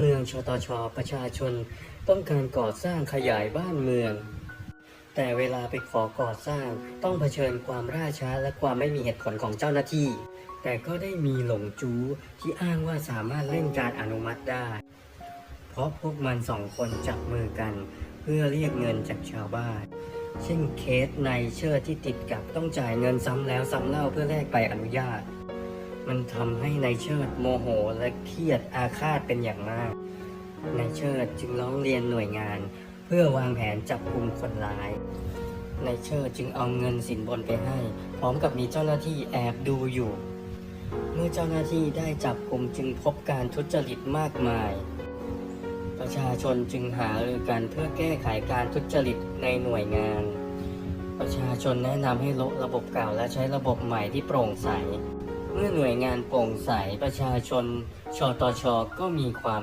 เมืองชตช ประชาชนต้องการก่อสร้างขยายบ้านเมือง แต่เวลาไปขอก่อสร้างต้องเผชิญความล่าช้าและความไม่มีเหตุผลของเจ้าหน้าที่ แต่ก็ได้มีหลงจู้ที่อ้างว่าสามารถเล่นการอนุมัติได้ เพราะพวกมันสองคนจับมือกัน เพื่อเรียกเงินจากชาวบ้าน เช่นเคสในเชิดที่ติดกับต้องจ่ายเงินซ้ำแล้วซ้ำเล่าเพื่อแลกใบอนุญาต มันทำให้ในายเชิดโมโหและเครียดอาฆาตเป็นอย่างมาก นายเชิดจึงร้องเรียนหน่วยงาน เพื่อวางแผนจับกลุ่มคนร้าย นายเชิดจึงเอาเงินสินบนไปให้ พร้อมกับมีเจ้าหน้าที่แอบดูอยู่ เมื่อเจ้าหน้าที่ได้จับกลุ่มจึงพบการทุจริตมากมาย ประชาชนจึงหารือกันเพื่อแก้ไขการทุจริตในหน่วยงานประชาชนแนะนำให้ลบระบบเก่าและใช้ระบบใหม่ที่โปร่งใส เมื่อหน่วยงานโปร่งใสประชาชนชตชก็มีความ